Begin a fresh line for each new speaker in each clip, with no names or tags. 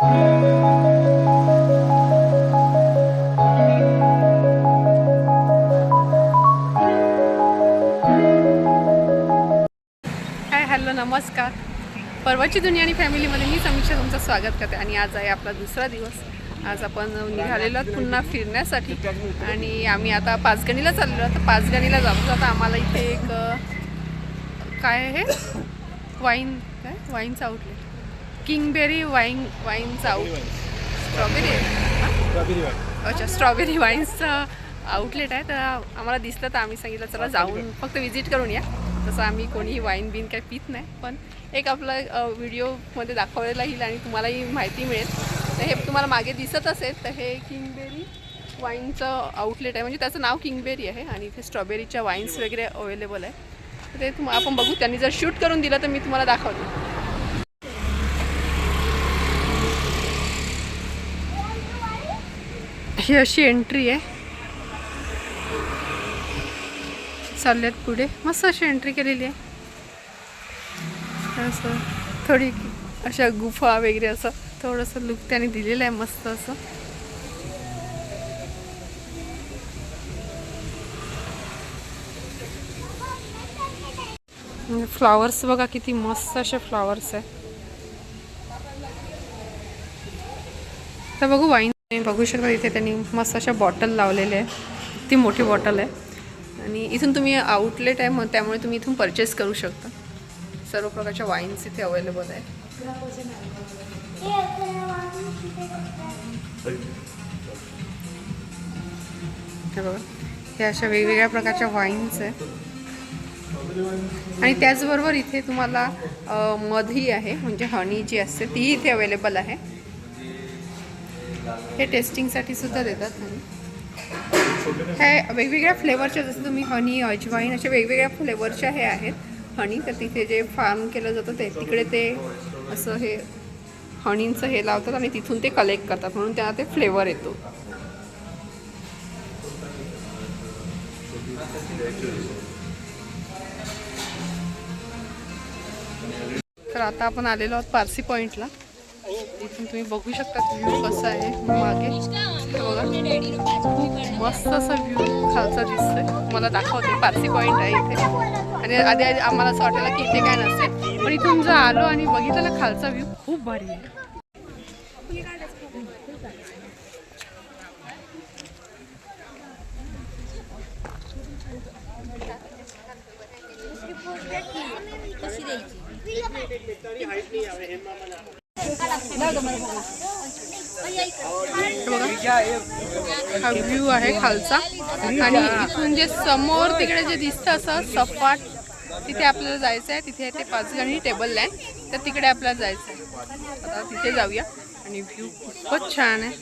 Hi hello नमस्कार. परवाची दुनिया आणि फॅमिलीमध्ये मी समीक्षा तुमचं स्वागत करते आणि आज आहे आपला दुसरा दिवस. आज आपण निघालेलो आहोत पुन्हा फिरण्यासाठी आणि आम्ही आता पाचगणीला चाललेलो आहोत. तर पाचगणीला जातो आता आम्हाला इथे एक काय आहे? वाईन काय? वाईनचं आउटलेट किंगबेरी वाईन वाईनचं आउट स्ट्रॉबेरी अच्छा स्ट्रॉबेरी वाईन्सचं आउटलेट आहे. तर आम्हाला दिसलं तर आम्ही सांगितलं चला जाऊन फक्त विजिट करून या. तसं आम्ही कोणीही वाईन बिन काही पित नाही. पण एक आपलं व्हिडिओमध्ये दाखवलेला येईल आणि तुम्हालाही माहिती मिळेल. तर हे तुम्हाला मागे दिसत असेल तर हे किंगबेरी वाईनचं आउटलेट आहे. म्हणजे त्याचं नाव किंगबेरी आहे आणि इथे स्ट्रॉबेरीच्या वाईन्स वगैरे अवेलेबल आहे. तर ते तुम आपण बघू. त्यांनी जर शूट करून दिलं तर मी तुम्हाला दाखवते. ही अशी एंट्री आहे. चालल्यात पुढे. मस्त अशी एंट्री केलेली आहे. असं थोडी अशा गुफा वगैरे असं थोडंसं लुक त्याने दिलेलं आहे मस्त असं. फ्लावर्स बघा किती मस्त असे फ्लावर्स आहे. तर बघू वाईन तुम्ही बघू शकता इथे त्यांनी मस्त अशा बॉटल लावलेल्या आहे ती मोठी बॉटल आहे. आणि इथून तुम्ही आउटलेट आहे मग त्यामुळे तुम्ही इथून परचेस करू शकता. सर्व प्रकारच्या वाईन्स इथे अवेलेबल आहे हे बघा. हे अशा वेगवेगळ्या प्रकारच्या वाईन्स आहे आणि त्याचबरोबर इथे तुम्हाला मधही आहे म्हणजे हनी जी असते तीही इथे अवेलेबल आहे. हे टेस्टिंगसाठी सुद्धा देतात हे वेगवेगळ्या फ्लेवरच्या जसं तुम्ही हनी अजवाईन अशा वेगवेगळ्या फ्लेवरच्या हे आहेत. हनी तर तिथे जे फार्म केलं जातं ते तिकडे ते असं हे हनींचं हे लावतात आणि तिथून ते कलेक्ट करतात. म्हणून त्यांना ते फ्लेवर येतो. तर आता आपण आलेलो आहोत पारसी पॉईंटला इथून तुम्ही बघू शकता व्ह्यू कसा आहे. मागे. बघा. मस्त असा व्ह्यू खालचा दिसतोय. मला दाखवते. पारसी पॉईंट आहे इथे. आणि आधी आधी आम्हाला असं वाटलं की इथे काय नसते. पण इथून जर आलो आणि बघितलं ना खालचा व्ह्यू खूप भारी आहे. हे हा व्ह्यू आहे खालचा. आणि इथून जे समोर तिकडे जे दिसतं असं सपाट तिथे आपल्याला जायचं आहे. तिथे ते पाच जणी टेबल आहे तर तिकडे आपल्याला जायचं आहे. आता तिथे जाऊया. आणि व्ह्यू खूपच छान आहे.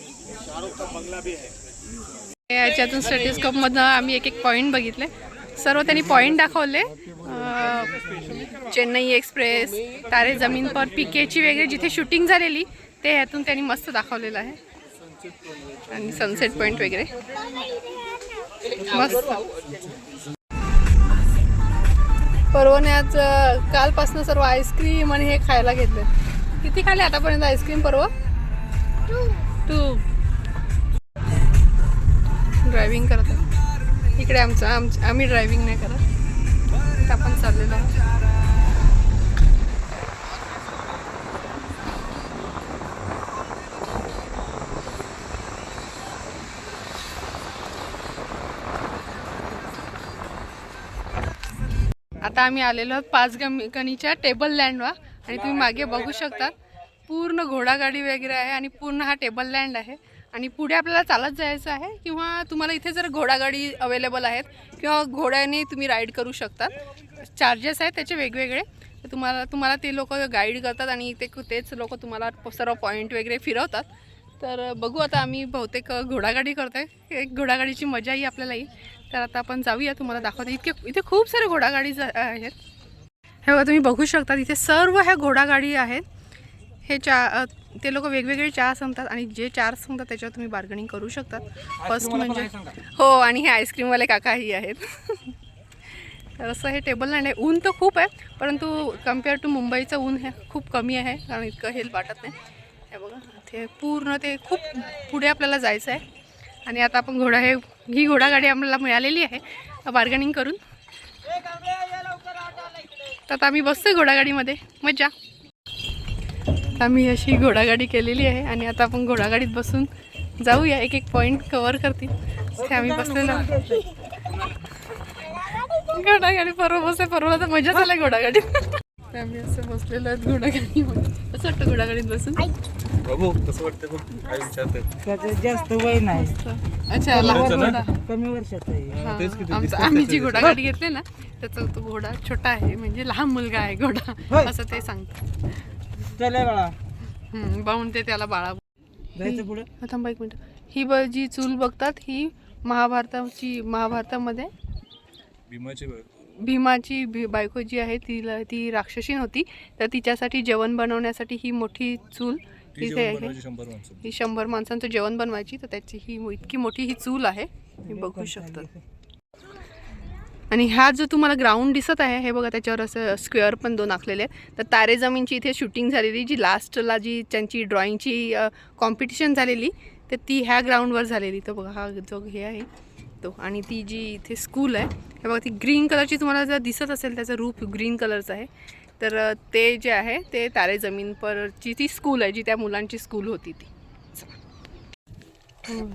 याच्यातून स्टेटिस्कोपमधनं आम्ही एक एक पॉईंट बघितले. सर्व त्यांनी पॉईंट दाखवले. चेन्नई एक्सप्रेस तारे जमीन पर पिकेची वगैरे जिथे शूटिंग झालेली ते ह्यातून त्यांनी मस्त दाखवलेलं आहे. आणि सनसेट पॉईंट वगैरे. मस्त. परवण्यात कालपासून सर्व आईस्क्रीम आणि हे खायला घेतले. किती खाले आतापर्यंत आईस्क्रीम परवा? टू ड्रायव्हिंग करत इकडे आमचं आमचं आम्ही ड्रायव्हिंग नाही करत. तर आपण चाललेलो आता आम्ही आलेलो आहोत पाच गम गणीच्या टेबल लँडवर आणि तुम्ही मागे बघू शकता पूर्ण घोडागाडी वगैरे आहे आणि पूर्ण हा टेबल लँड आहे. आणि पुढे आपल्याला चालत जायचं आहे किंवा तुम्हाला इथे जर घोडागाडी अवेलेबल आहेत किंवा घोड्याने तुम्ही राईड करू शकतात चार्जेस आहेत त्याचे वेगवेगळे. तुम्हाला तुम्हाला ते लोक गाईड करतात आणि ते तेच लोक तुम्हाला सर्व पॉईंट वगैरे फिरवतात. तर बघू आता आम्ही बहुतेक घोडागाडी करतो एक घोडागाडीची मजाही आपल्याला येईल. तर आता आपण जाऊया तुम्हाला दाखवते. इतके इथे खूप सारे घोडागाडी जा- आहेत. हे बघा तुम्ही बघू शकता इथे सर्व ह्या घोडागाडी आहेत. हे चा ते लोक वेगवेगळे चहा सांगतात आणि जे चार सांगतात त्याच्यावर तुम्ही बार्गनिंग करू शकतात. फर्स्ट म्हणजे हो आणि हे आईस्क्रीमवाले काकाही आहेत. तर असं हे टेबल लँड आहे ऊन तर खूप आहे परंतु कंपेअर टू मुंबईचं ऊन हे खूप कमी आहे कारण इतकं हे वाटत नाही. हे बघा ते पूर्ण ते खूप पुढे आपल्याला जायचं आहे आणि आता आपण घोडा हे ही घोडागाडी आम्हाला मिळालेली आहे. बार्गनिंग करून. तर आता आम्ही बसतोय घोडागाडीमध्ये मजा आम्ही अशी घोडागाडी केलेली आहे आणि आता आपण घोडागाडीत बसून जाऊया. एक एक पॉईंट कवर करतील. ते आम्ही बसलेलो घोडागाडी परवा बसे परवा तर मजा झाली घोडागाडीत तर आम्ही असं बसलेलो आहेत घोडागाडीमध्ये असं वाटतं घोडागाडीत बसून?
बाबू कसं वाटतं बघ. काय विचारतात?
त्याचं जास्त वय नाही.
अच्छा लहान घोडा
कमी वर्षात आहे.
हा,
तेच
आमचा आम्ही जी
त्याचे
घोडागाडी घेतली ना त्याचा तो घोडा छोटा आहे म्हणजे लहान मुलगा आहे घोडा
होय.
असं ते सांगतात.
चला बाळा.
हम्म, ते त्याला बाळा
जायचं पुढे?
हा, थांबा एक मिनिट. ही ब जी चूल बघतात ही महाभारताची महाभारतामध्ये
भीमाचे बघ.
भीमाची भी बायको जी आहे तिला ती राक्षसीन होती तर तिच्यासाठी जेवण बनवण्यासाठी ही मोठी चूल
ती
इथे
जेवण
आहे. ही शंभर माणसांचं जेवण बनवायची तर त्याची ही मो- इतकी मोठी ही चूल आहे हे बघू शकतात आणि हा जो तुम्हाला ग्राउंड दिसत आहे हे बघा त्याच्यावर असं स्क्वेअर पण दोन आखलेले आहेत. तर तारे जमीनची इथे शूटिंग झालेली जी लास्टला जी त्यांची ड्रॉइंगची कॉम्पिटिशन झालेली तर ती ह्या ग्राउंडवर झालेली. तर बघा हा जो हे आहे तो आणि ती जी इथे स्कूल आहे हे बघा ती ग्रीन कलरची तुम्हाला जर दिसत असेल त्याचं रूप ग्रीन कलरचं आहे तर ते जे आहे ते तारे जमीन परची ती स्कूल आहे जी त्या मुलांची स्कूल होती ती. हम्म.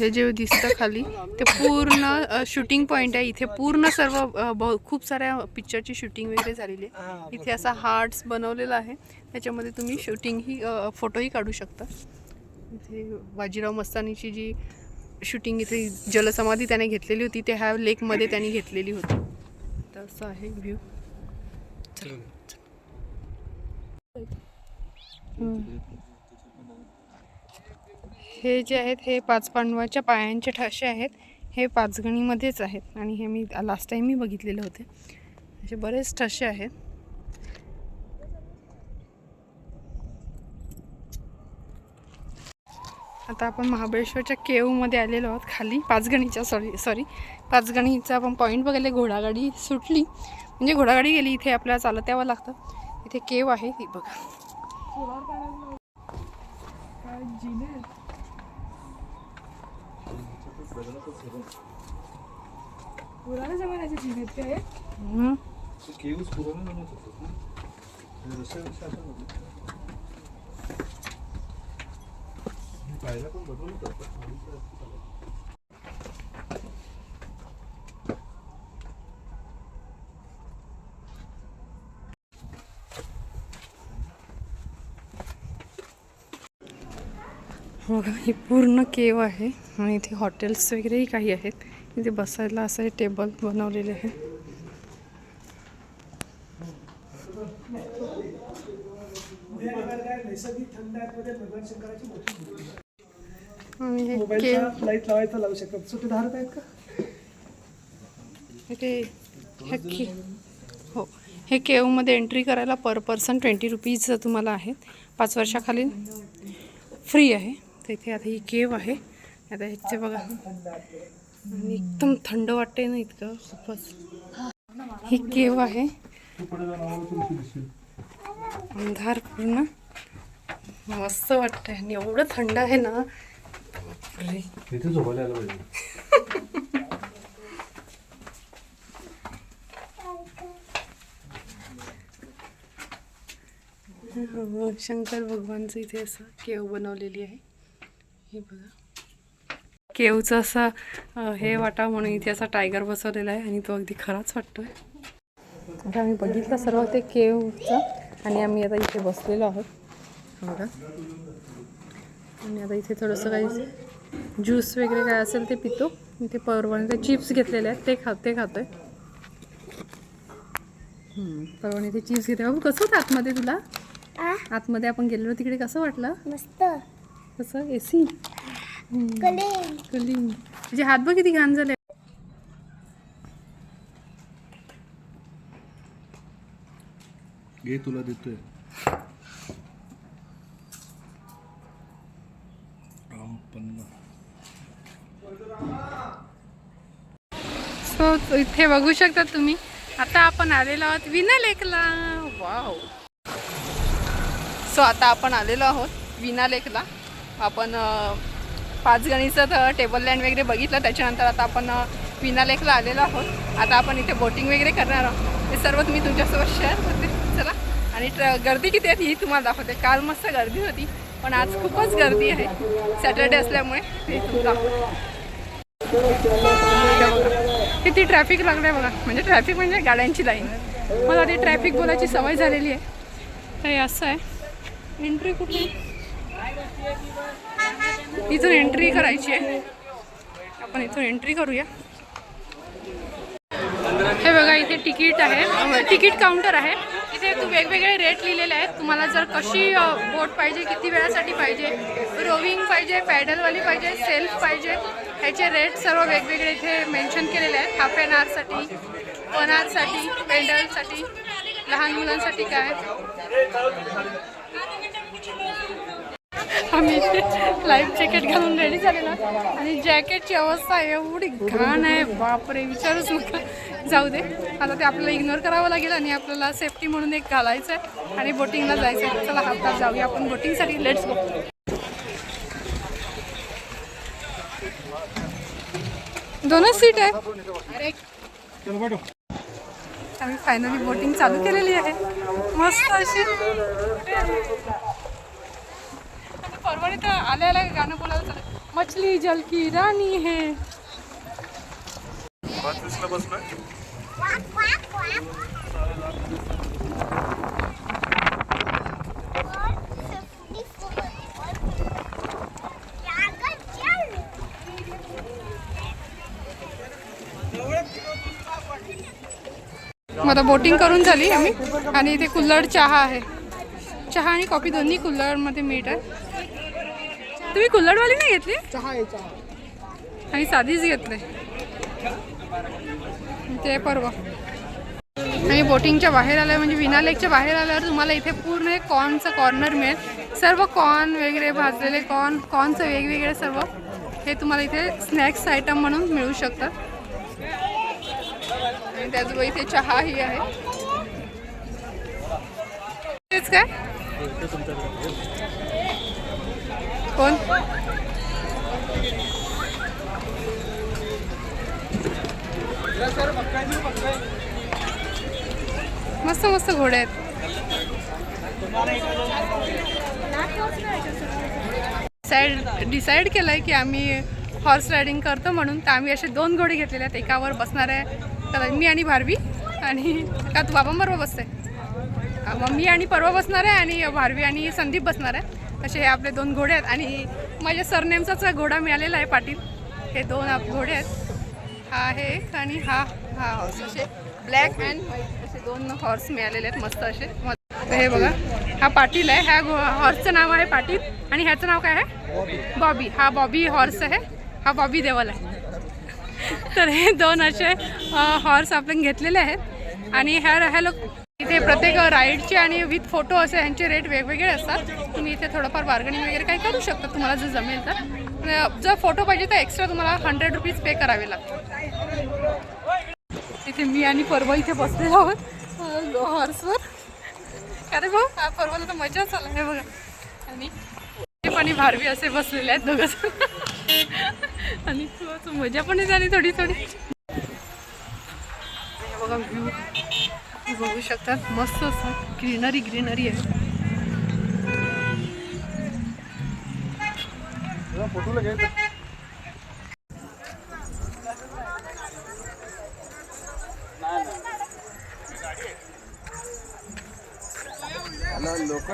हे जे दिसतं खाली ते पूर्ण शूटिंग पॉईंट आहे. इथे पूर्ण सर्व खूप साऱ्या पिक्चरची शूटिंग वगैरे झालेली आहे. इथे असा हार्ट्स बनवलेला आहे. त्याच्यामध्ये तुम्ही शूटिंग ही अ, फोटोही काढू शकता. इथे बाजीराव मस्तानीची जी शूटिंग इथे जलसमाधी त्याने घेतलेली होती ते ह्या लेकमध्ये त्यांनी घेतलेली होती. तर असं आहे व्ह्यू हे जे आहेत हे पाच पांडवाच्या पायांचे ठसे आहेत हे पाचगणीमध्येच आहेत. आणि हे मी लास्ट टाईम मी बघितलेले होते. असे बरेच ठसे आहेत. आता आपण महाबळेश्वरच्या केवमध्ये आलेलो आहोत खाली. पाचगणीच्या सॉरी सॉरी पाचगणीचा आपण पॉईंट बघायला घोडागाडी सुटली. म्हणजे घोडागाडी गेली इथे आपल्याला चालत यावं लागतं. इथे केव आहे ती बघा. पुराण्या जमान्याचे जिने हं.
केव्स पुराण बनवत होतात ना हे रस्त्या- रस्त्या असं नव्हतं. पाहायला पण बदलून
बघा ही पूर्ण केव आहे आणि इथे हॉटेल्स वगैरेही काही आहेत. इथे बसायला असं हे टेबल बनवलेले आहे आणि हे
लाइट लावायचा लावू शकतात. धारत आहेत का?
हे हो. हे केवमध्ये एंट्री करायला पर पर्सन ट्वेंटी रुपीज तुम्हाला आहेत पाच वर्षाखाली फ्री आहे. तर इथे आता ही केव आहे. आता ह्याचे बघा. एकदम थंड वाटते ना इतकं. खूपच. ही केव आहे. अंधार पूर्ण. मस्त वाटतंय. आणि एवढं थंड आहे ना. बापरे.
इथे झोपायला आलं पाहिजे.
हो, शंकर भगवानचं इथे असं केव बनवलेली आहे. हे बघा. केवचं असं अं, हे वाटा म्हणून इथे असा टायगर बसवलेला आहे आणि तो अगदी खराच वाटतोय. आता आम्ही बघितलं सर्व ते केवचं आणि आम्ही आता इथे बसलेलो आहोत. बघा. आणि आता इथे थोडंसं काही ज्यूस वगैरे काय असेल ते पितो. इथे परवाने चिप्स घेतलेले आहेत. ते खा ते खातोय. परवाने ते चिप्स घेते बाबू कसं होतं आतमध्ये तुला? आतमध्ये आपण गेलेलो तिकडे कसं वाटलं?
मस्त.
कसं? ए सी
कले
कली तुझे हात बघ किती घाण झाले?
घे तुला देतोय.
सो इथे बघू शकता तुम्ही. आता आपण आलेलो आहोत विना लेकला वाव. सो आता आपण आलेलो आहोत विना लेकला आपण पाचगणीचं पाच गणीचं टेबल लँड वगैरे बघितलं. त्याच्यानंतर आता आपण विना लेकला आलेलो आहोत. आता आपण इथे बोटिंग वगैरे करणार आहोत. हे सर्व तुम्ही तुमच्यासोबत शेअर करते. चला. आणि ट्र गर्दी किती आहे ही तुम्हाला दाखवते. काल मस्त गर्दी होती पण आज खूपच गर्दी आहे. सॅटर्डे असल्यामुळे ते तुम्हाला दाखवते. किती ट्रॅफिक लागलं आहे बघा. म्हणजे ट्रॅफिक म्हणजे गाड्यांची लाईन मला ती ट्रॅफिक बोलायची सवय झालेली आहे. तर हे असं आहे. एंट्री कुठे इथून एंट्री करायची आहे. आपण इथून एंट्री करूया. हे बघा इथे तिकीट आहे. तिकीट काउंटर आहे. इथे तू वेगवेगळे रेट लिहिलेले आहेत. तुम्हाला जर कशी बोट पाहिजे किती वेळासाठी पाहिजे रोविंग पाहिजे पॅडलवाली पाहिजे सेल्फ पाहिजे ह्याचे रेट सर्व वेगवेगळे इथे मेन्शन केलेले आहेत. हाफ एन आरसाठी वन आरसाठी पेंडलसाठी लहान मुलांसाठी काय? आम्ही लाईफ जॅकेट घालून रेडी झालेलो आणि जॅकेटची अवस्था एवढी घाण आहे. बापरे विचारूच नका. जाऊ दे. आता ते आपल्याला इग्नोर करावं लागेल आणि आपल्याला सेफ्टी म्हणून एक घालायचं आहे आणि बोटिंगला जायचं आहे चला हातात जाऊया आपण बोटिंगसाठी लेट्स गो दोनच सीट आहे. आम्ही फायनली बोटिंग चालू केलेली आहे. मस्त अशी. परवा तर आल्या आल्या गाणं बोलायला मछली जल की राणी है.
पंचवीसला
मग आता बोटिंग करून झाली आम्ही. आणि इथे कुल्हड चहा आहे. चहा आणि कॉफी दोन्ही कुल्हडमध्ये मीठ आहे. तुम्ही कुल्हडवाली नाही घेतली?
चहा
आणि साधीच घेतले. ते परवा. आणि बोटिंगच्या बाहेर आलं म्हणजे विना लेकच्या बाहेर आल्यावर तुम्हाला इथे पूर्ण एक कॉर्नचं कॉर्नर मिळेल. सर्व कॉर्न वगैरे भाजलेले कॉर्न कॉर्नचं वेगवेगळे सर्व हे तुम्हाला इथे स्नॅक्स आयटम म्हणून मिळू शकतात. आणि त्याचबरोबर इथे चहाही आहे. तेच काय? कोण? मस्त मस्त घोडे आहेत. डिसाईड डिसाईड केलं आहे की आम्ही हॉर्स रायडिंग करतो म्हणून तर आम्ही असे दोन घोडे घेतलेले आहेत. एकावर बसणार आहे कदाचित मी आणि भारवी आणि का तू बाबांबरोबर बसते मग मी आणि परवा बसणार आहे आणि भारवी आणि संदीप बसणार आहे. असे हे आपले दोन घोडे आहेत आणि माझ्या सरनेमचाच घोडा मिळालेला आहे पाटील. हे दोन आप- घोडे आहेत. हा आहे आणि हा हा हॉर्स असे. ब्लॅक अँड व्हाईट असे दोन हॉर्स मिळालेले आहेत मस्त असे. मस्त. हे बघा हा पाटील आहे. ह्या घो- हॉर्सचं नाव आहे पाटील. आणि ह्याचं नाव काय आहे? बॉबी हा बॉबी हॉर्स आहे. हा बॉबी देवल आहे. तर हे दोन असे हॉर्स आपण घेतलेले आहेत. आणि ह्या ह्या लोक इथे प्रत्येक राईडचे आणि विथ फोटो असे ह्यांचे रेट वेगवेगळे असतात. तुम्ही इथे थोडंफार बार्गनिंग वगैरे काही करू शकता तुम्हाला जर जमेल तर. जर फोटो पाहिजे तर एक्स्ट्रा तुम्हाला हंड्रेड रुपीज पे करावे लागतात. इथे मी आणि परवा इथे बसलेलो आहोत हॉर्सवर अरे भाऊ हा तर मजाच आला आहे बघा. आणि पण भारवी असे बसलेले आहेत दोघं आणि मजा पण झाली थोडी थोडी. हे बघा व्ह्यू बघू शकतात मस्त असं ग्रीनरी ग्रीनरी आहे.
लोक